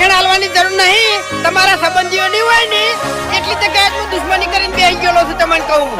ભાખણ હાલવાની જરૂર નહીં. તમારા સંબંધીઓ નહીં હોય ને, એટલી જગ્યાએ હું દુશ્મની કરીને બેસી ગયેલો છું તમને કહું.